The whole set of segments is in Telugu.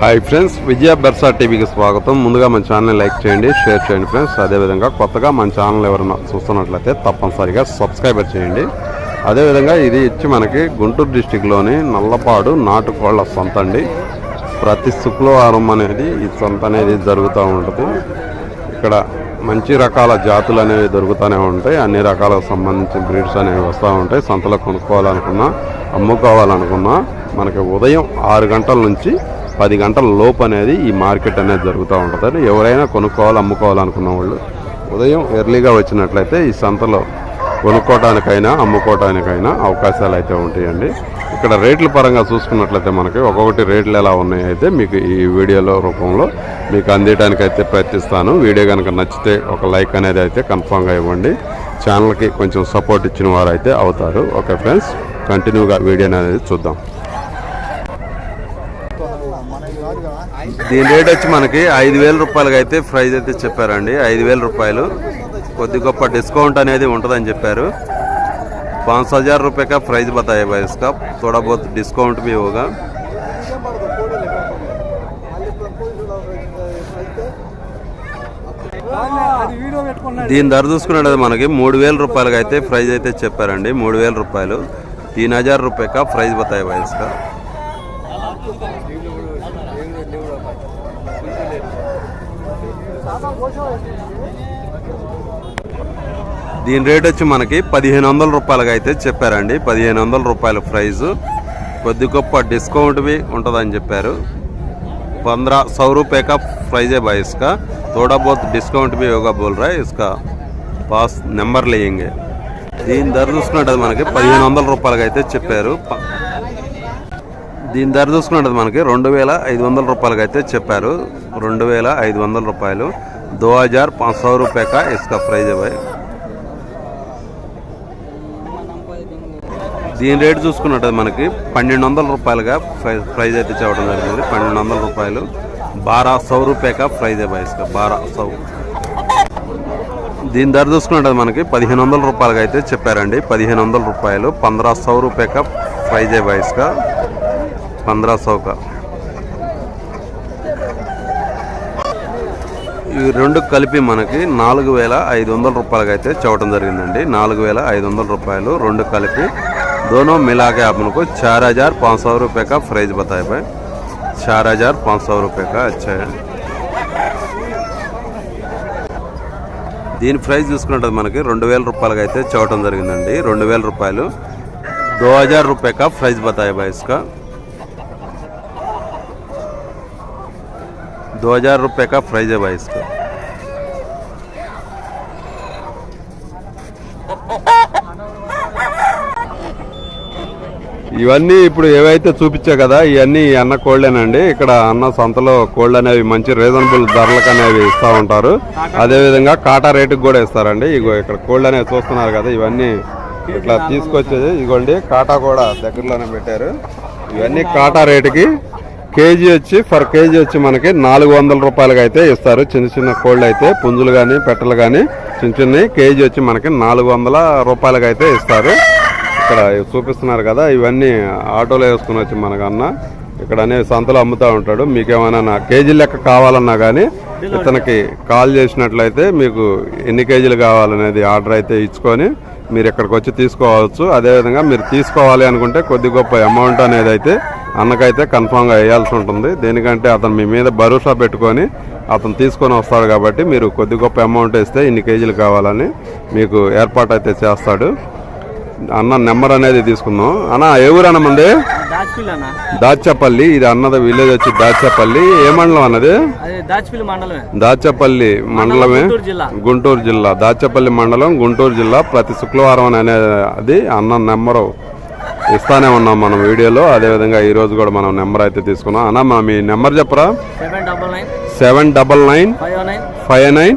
హాయ్ ఫ్రెండ్స్ విజయ బెర్సా టీవీకి స్వాగతం. ముందుగా మన ఛానల్ లైక్ చేయండి షేర్ చేయండి ఫ్రెండ్స్. అదేవిధంగా కొత్తగా మన ఛానల్ ఎవరైనా చూస్తున్నట్లయితే తప్పనిసరిగా సబ్స్క్రైబర్ చేయండి. అదేవిధంగా ఇది ఇచ్చి మనకి గుంటూరు డిస్టిక్లోని నల్లపాడు నాటుకోళ్ళ సొంత అండి. ప్రతి శుక్రవారం అనేది ఈ సొంత అనేది జరుగుతూ ఉంటుంది. ఇక్కడ మంచి రకాల జాతులు అనేవి దొరుకుతూనే ఉంటాయి. అన్ని రకాలకు సంబంధించిన బ్రీడ్స్ అనేవి వస్తూ ఉంటాయి. సంతలో కొనుక్కోవాలనుకున్నా అమ్ముకోవాలనుకున్నా మనకి ఉదయం ఆరు గంటల నుంచి పది గంటల లోపు అనేది ఈ మార్కెట్ అనేది జరుగుతూ ఉంటుంది. ఎవరైనా కొనుక్కోవాలి అమ్ముకోవాలనుకున్న వాళ్ళు ఉదయం ఎర్లీగా వచ్చినట్లయితే ఈ సంతలో కొనుక్కోవటానికైనా అమ్ముకోవటానికైనా అవకాశాలు అయితే ఉంటాయండి. ఇక్కడ రేట్ల పరంగా చూసుకున్నట్లయితే మనకి ఒక్కొక్కటి రేట్లు ఎలా ఉన్నాయి అయితే మీకు ఈ వీడియోలో రూపంలో మీకు అందించడానికి అయితే ప్రయత్నిస్తాను. వీడియో కనుక నచ్చితే ఒక లైక్ అనేది అయితే కన్ఫామ్గా ఇవ్వండి. ఛానల్కి కొంచెం సపోర్ట్ ఇచ్చిన వారు అయితే అవుతారు. ఓకే ఫ్రెండ్స్ కంటిన్యూగా వీడియో అనేది చూద్దాం. దీని రేట్ వచ్చి మనకి ఐదు వేల రూపాయలకి అయితే ప్రైజ్ అయితే చెప్పారండి ఐదు వేల రూపాయలు కొద్ది గొప్ప డిస్కౌంట్ అనేది ఉంటుందని చెప్పారు पाँच हजार रुपये का प्राइस बताया भाई इसका थोड़ा बहुत डिस्काउंट भी होगा దీని ధర చూసుకున్నట్టు మనకి మూడు వేల రూపాయలకి అయితే ప్రైజ్ అయితే చెప్పారండి మూడు వేల రూపాయలు तीन हजार रुपये का प्राइस बताया भाई దీని రేట్ వచ్చి మనకి పదిహేను వందల రూపాయలకి అయితే చెప్పారండి పదిహేను వందల రూపాయల ప్రైస్ కొద్ది గొప్ప డిస్కౌంట్ भी ఉంటుందని చెప్పారు पंद्रह सौ रुपये का प्राइस है भाई इसका थोड़ा बहुत डिस्काउंट भी होगा बोल रहा है इसका पास నెంబర్ లేయింగే దీని ధర చూసుకున్నట్టు మనకి పదిహేను వందల రూపాయలకి అయితే చెప్పారు ప- దీని ధర చూసుకున్నట్టు మనకి రెండు వేల ఐదు వందల రూపాయలకి అయితే చెప్పారు రెండు వేల ఐదు వందల రూపాయలు दो हज़ार पाँच सौ रुपये का इसका प्राइस है भाई। దీని రేట్ చూసుకున్నట్టు మనకి పన్నెండు వందల రూపాయలుగా ప్రై ప్రైజ్ అయితే చెప్పడం జరిగింది. పన్నెండు వందల రూపాయలు. బారా సౌ రూపాయక ప్రైజ్ ఏ బాయిస్క బారా సౌ. దీని ధర చూసుకున్నట్టు మనకి పదిహేను వందల రూపాయలుగా అయితే చెప్పారండి. పదిహేను వందల రూపాయలు. పంద్రా సౌ రూపాయక ప్రైజ్ ఏ బాయిస్క పంద్రా సౌకా का ఈ రెండు కలిపి మనకి నాలుగు వేల ఐదు వందల రూపాయలకి అయితే చవటం జరిగిందండి నాలుగు వేల ఐదు వందల రూపాయలు రెండు కలిపి दोनों मिला के आप को चार हजार पाँच सौ रुपये का प्राइस बताए भाई चार हजार पाँच सौ रुपये का अच्छा है దీని ప్రైస్ చూసుకున్నట్టు మనకి రెండు వేల రూపాయలకి అయితే చవటం జరిగిందండి రెండు వేల రూపాయలు దో హజార్ రూపాయ కా ప్రైస్ बताया भाई इसका दो हजार रुपये का प्राइस है भाई इसका ఇవన్నీ ఇప్పుడు ఏవైతే చూపించా కదా ఇవన్నీ ఈ అన్న కోళ్ళేనండి ఇక్కడ అన్న సంతలో కోళ్ళు అనేవి మంచి రీజనబుల్ ధరలకు అనేవి ఇస్తూ ఉంటారు అదే విధంగా కాటా రేటుకి కూడా ఇస్తారండి ఇగో ఇక్కడ కోళ్ళు అనేవి చూస్తున్నారు కదా ఇవన్నీ ఇట్లా తీసుకొచ్చేది ఇగోండి కాటా కూడా దగ్గరలోనే పెట్టారు ఇవన్నీ కాటా రేటుకి కేజీ వచ్చి ఫర్ కేజీ వచ్చి మనకి నాలుగు వందల రూపాయలకి అయితే ఇస్తారు. చిన్న చిన్న కోళ్ళు అయితే పుంజులు కానీ పెట్టలు కానీ చిన్న చిన్నవి కేజీ వచ్చి మనకి నాలుగు వందల రూపాయలకి అయితే ఇస్తారు. ఇక్కడ చూపిస్తున్నారు కదా ఇవన్నీ ఆటోలో వేసుకుని వచ్చి మనకన్న ఇక్కడ అనే సంతలో అమ్ముతూ ఉంటాడు. మీకు ఏమైనా కేజీ లెక్క కావాలన్నా కానీ ఇతనికి కాల్ చేసినట్లయితే మీకు ఎన్ని కేజీలు కావాలనేది ఆర్డర్ అయితే ఇచ్చుకొని మీరు ఇక్కడికి వచ్చి తీసుకోవచ్చు. అదేవిధంగా మీరు తీసుకోవాలి అనుకుంటే కొద్ది గొప్ప అమౌంట్ అనేది అయితే అన్నకైతే కన్ఫామ్గా వేయాల్సి ఉంటుంది. దేనికంటే అతను మీ మీద భరోసా పెట్టుకొని అతను తీసుకొని వస్తాడు కాబట్టి మీరు కొద్ది గొప్ప అమౌంట్ ఇస్తే ఇన్ని కేజీలు కావాలని మీకు ఏర్పాటు అయితే చేస్తాడు. అన్న నెంబర్ అనేది తీసుకుందాం. అన్న ఏ ఊరు అన్న మంది దాచిపిల్లి ఇది అన్నది విలేజ్ వచ్చి దాచపల్లి. ఏ మండలం అన్నది? దాచిపిల్లి మండలమే. గుంటూరు జిల్లా. దాచపల్లి మండలం గుంటూరు జిల్లా. ప్రతి శుక్రవారం అనేది అది అన్న నెంబరు. ఇస్తానే ఉన్నాం మనం వీడియోలో. అదేవిధంగా ఈరోజు కూడా మనం నెంబర్ అయితే తీసుకున్నాం. అన్న మా మీ నెంబర్ చెప్పరా? Seven double nine. Five nine.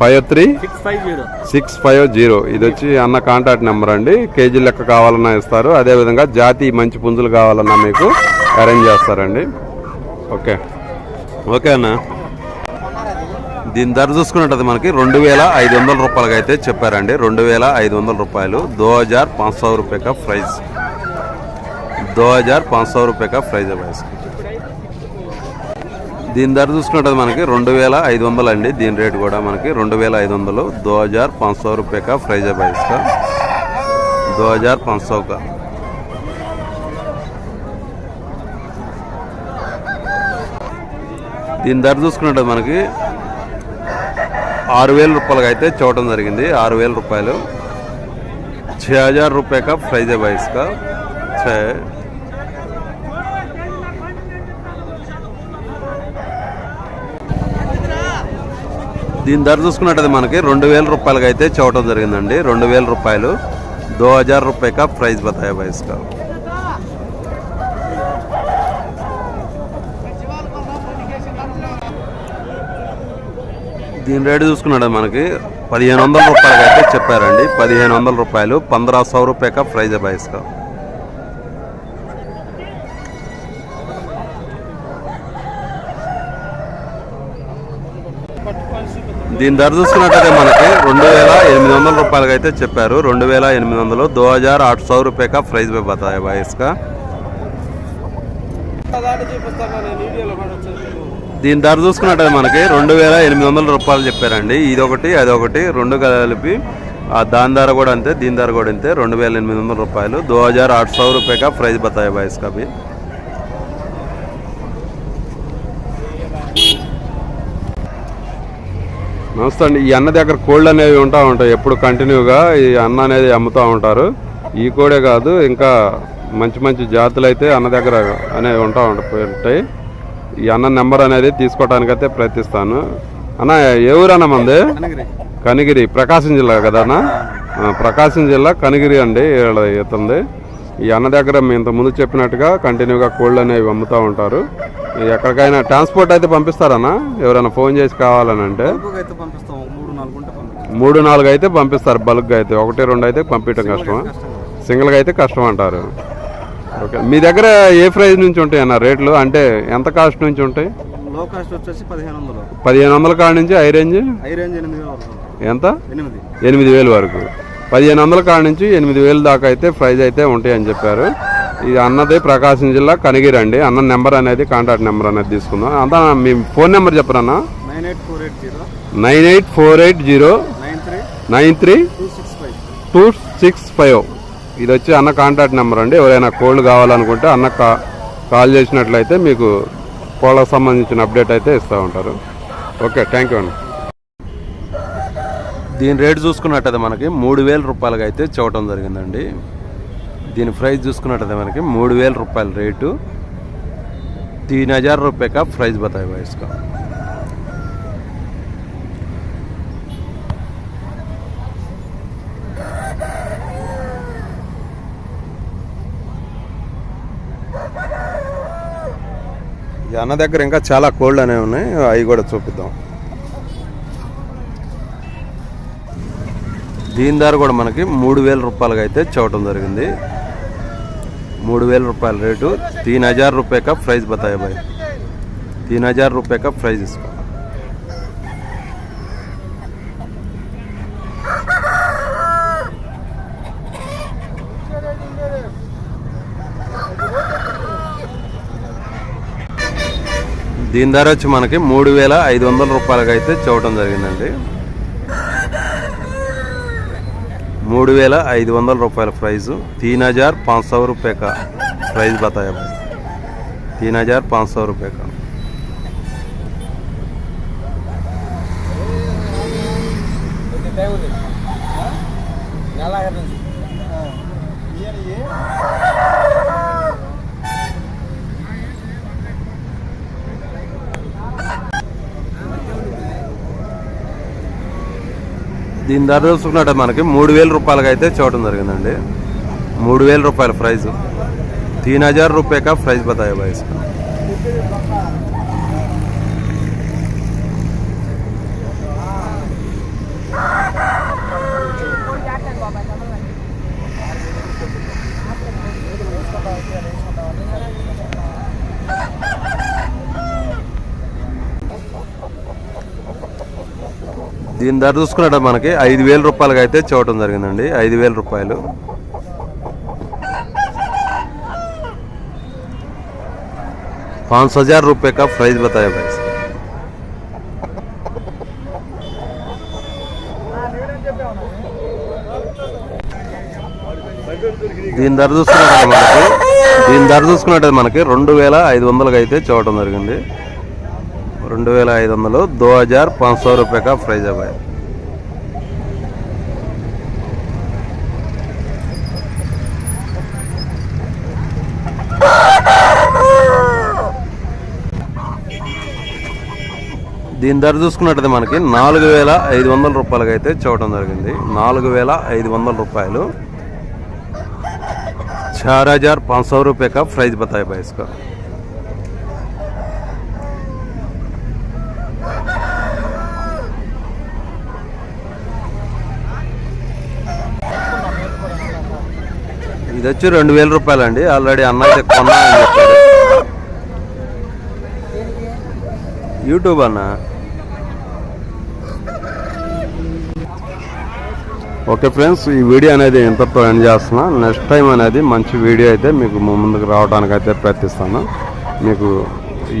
Five three. Six five zero. ఇది వచ్చి అన్న కాంటాక్ట్ నెంబర్ అండి. కేజీ లెక్క కావాలన్నా ఇస్తారు. అదేవిధంగా జాతి మంచి పుంజులు కావాలన్నా మీకు అరేంజ్ చేస్తారండి. ఓకే. ఓకే అన్న. దీని ధర చూసుకున్నట్టు మనకి రెండు వేల ఐదు వందల రూపాయలకి అయితే చెప్పారండి. రెండు వేల ఐదు వందల రూపాయలు. దో హజార్ పాంచ్ సౌ రూపాయ ప్రైస్ दो हज़ार पाँच सौ रुपये का ప్రైజ్ है దీని ధర చూసుకుంటే మనకి రెండు వేల ఐదు వందలు అండి దీని రేటు కూడా మనకి రెండు వేల ఐదు వందలు. దో హజార్ పాँच सौ रुपये का प्राइस है भाई इसका दो దీని ధర చూసుకున్నట్టు మనకి ఆరు వేల రూపాయలకి అయితే చూడటం జరిగింది. ఆరు వేల రూపాయలు. छः हज़ार रुपये का प्राइज है దీని ధర చూసుకున్నట్టయితే మనకి రెండు వేల రూపాయలకి అయితే చూడటం జరిగిందండి. రెండు వేల రూపాయలు. దో హజార్ రూపాయ కా ప్రైస్ బతాయా బాయ్ దీని రేటు చూసుకున్నాడు మనకి పదిహేను వందల రూపాయలకి అయితే చెప్పారండి. పదిహేను వందల రూపాయలు. పంద్రా సో రూపాయ కా ప్రైజ్ బైస్ ఇస్కా దీని ధర చూసుకున్నట్టయితే మనకి రెండు వేల ఎనిమిది వందల రూపాయలకి అయితే చెప్పారు. రెండు వేల ఎనిమిది వందలు దో హజార్ ఆరు सौ రూపాయ ప్రైజ్ प्राइस में దీని ధర చూసుకున్నట్టయితే మనకి రెండు వేల ఎనిమిది వందల రూపాయలు చెప్పారండి. ఇదొకటి అదొకటి రెండు కలిపి దాని ధర కూడా అంతే దీని ధర కూడా అంతే రెండు వేల ఎనిమిది వందల రూపాయలు. దో హజార్ ఆరు सौ రూపాయ ప్రైజ్ प्राइस बताया నమస్తే అండి. ఈ అన్న దగ్గర కోళ్ళు అనేవి ఉంటా ఉంటాయి. ఎప్పుడు కంటిన్యూగా ఈ అన్న అనేది అమ్ముతూ ఉంటారు. ఈ కోడే కాదు ఇంకా మంచి మంచి జాతులు అయితే అన్న దగ్గర అనేవి ఉంటా ఉంటాయి. ఈ అన్న నెంబర్ అనేది తీసుకోవడానికి అయితే ప్రయత్నిస్తాను. అన్న ఏ ఊరు అన్న మంది? కనిగిరి. ప్రకాశం జిల్లా కదా అన్న? ప్రకాశం జిల్లా కనిగిరి అండి ఇతుంది ఈ అన్న దగ్గర మీ ఇంత ముందు చెప్పినట్టుగా కంటిన్యూగా కోళ్ళు అనేవి అమ్ముతూ ఉంటారు. ఎక్కడికైనా ట్రాన్స్పోర్ట్ అయితే పంపిస్తారన్నా? ఎవరైనా ఫోన్ చేసి కావాలని అంటే? మూడు నాలుగు అయితే పంపిస్తారు. బల్క్గా అయితే ఒకటి రెండు అయితే పంపించడం కష్టం. సింగిల్గా అయితే కష్టం అంటారు. ఓకే. మీ దగ్గర ఏ ప్రైస్ నుంచి ఉంటాయి అన్న రేట్లు? అంటే ఎంత కాస్ట్ నుంచి ఉంటాయి? లో కాస్ట్ వచ్చేసి పదిహేను వందలు. పదిహేను వందల కాడ నుంచి హై రేంజ్? హై ఎనిమిది. ఎంత? ఎనిమిది. ఎనిమిది వేలు వరకు. పదిహేను వందల కాడ నుంచి ఎనిమిది వేలు దాకా అయితే ప్రైజ్ అయితే ఉంటాయి అని చెప్పారు. ఇది అన్నది ప్రకాశం జిల్లా కనిగిరి అండి. అన్న నెంబర్ అనేది కాంటాక్ట్ నెంబర్ అనేది తీసుకుందాం. అంతా మీ phone number చెప్పరన్నా? Nine eight four eight zero nine eight four eight zero nine three two six five. ఇది వచ్చి అన్న కాంటాక్ట్ నెంబర్ అండి. ఎవరైనా కోల్డ్ కావాలనుకుంటే అన్న కా కాల్ చేసినట్లయితే మీకు కోళ్ళకు సంబంధించిన అప్డేట్ అయితే ఇస్తూ ఉంటారు. ఓకే థ్యాంక్ యూ అండి. దీని రేటు చూసుకున్నట్టయితే మనకి మూడు వేల రూపాయలకి అయితే చూడటం జరిగిందండి. దీని ప్రైస్ చూసుకున్నట్టయితే మనకి మూడు వేల రూపాయల రేటు तीन हजार रुपये का प्राइस बताया हुआ है इसका ఈ అన్న దగ్గర ఇంకా చాలా కోల్డ్ అనేవి ఉన్నాయి అవి కూడా చూపిద్దాం దీని ధర కూడా మనకి మూడు వేల రూపాయలకి అయితే చూడటం జరిగింది మూడు వేల రూపాయల రేటు तीन हजार रुपये का प्राइस बताया भाई तीन हजार रुपये का प्राइस इसका దీని ధర వచ్చి మనకి మూడు వేల ఐదు వందల రూపాయలకి అయితే చూడటం జరిగిందండి మూడు వేల ఐదు వందల రూపాయల ప్రైస్ तीन हजार पाँच सौ रुपये का प्राइस बताया भाई तीन हजार पाँच सौ रुपये का దీని ధర చూసుకున్నట్టే మనకి మూడు వేల రూపాయలకి అయితే చూడటం జరిగిందండి. మూడు వేల రూపాయల ప్రైజు. తీన్ హజార్ రూపాయ ప్రైజ్ బతాయి బాయ్ దీని ధర చూసుకున్నట్టు మనకి ఐదు వేల రూపాయలకి అయితే చూడటం జరిగిందండి. ఐదు వేల రూపాయలు. पाँच హజార్ రూపాయ ప్రైజ్ प्राइस बताया దీని ధర చూసుకున్నట్టు మనకి దీని ధర చూసుకున్నట్టు మనకి రెండు వేల ఐదు వందలకి అయితే చూడటం జరిగింది. రెండు వేల ఐదు వందలు దో హజార్ పాంచ్ సో రూపాయ కా ప్రైజ్ అబ్బాయి దీని ధర చూసుకున్నట్టయితే మనకి నాలుగు వేల ఐదు వందల రూపాయలకి అయితే చూడటం జరిగింది నాలుగు వేల ఐదు వందల రూపాయలు चार हजार पाँच सौ रुपये का प्राइस बताया भाई इसका ఇది వచ్చి రెండు వేల రూపాయలు అండి ఆల్రెడీ అన్న అయితే కొన్నా అని యూట్యూబ్ అన్న? ఓకే ఫ్రెండ్స్ ఈ వీడియో అనేది ఇంతతో ఎండ్ చేస్తున్నా. నెక్స్ట్ టైం అనేది మంచి వీడియో అయితే మీకు ముందుకు రావడానికి అయితే ప్రయత్నిస్తాను. మీకు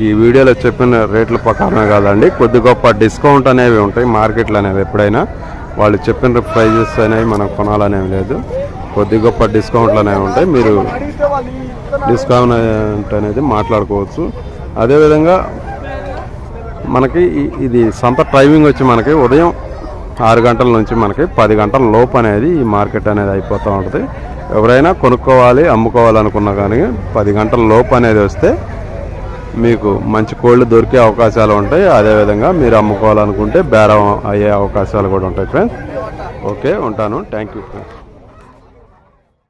ఈ వీడియోలో చెప్పిన రేట్ల ప్రకారమే కాదండి. కొద్ది గొప్ప డిస్కౌంట్ అనేవి ఉంటాయి. మార్కెట్లు అనేవి ఎప్పుడైనా. వాళ్ళు చెప్పిన ప్రైజెస్ అనేవి మనం కొనాలనేవి లేదు. కొద్ది గొప్ప డిస్కౌంట్లు అనేవి ఉంటాయి. మీరు డిస్కౌంట్ అనేది మాట్లాడుకోవచ్చు. అదేవిధంగా మనకి ఇది సంత టైమింగ్ వచ్చి మనకి ఉదయం ఆరు గంటల నుంచి మనకి పది గంటల లోపు అనేది ఈ మార్కెట్ అనేది అయిపోతూ ఉంటుంది. ఎవరైనా కొనుక్కోవాలి అమ్ముకోవాలనుకున్నా కానీ పది గంటల లోపు అనేది వస్తే మీకు మంచి కోళ్ళు దొరికే అవకాశాలు ఉంటాయి. అదేవిధంగా మీరు అమ్ముకోవాలనుకుంటే బేరం అయ్యే అవకాశాలు కూడా ఉంటాయి ఫ్రెండ్స్ ఓకే ఉంటాను. Thank you friends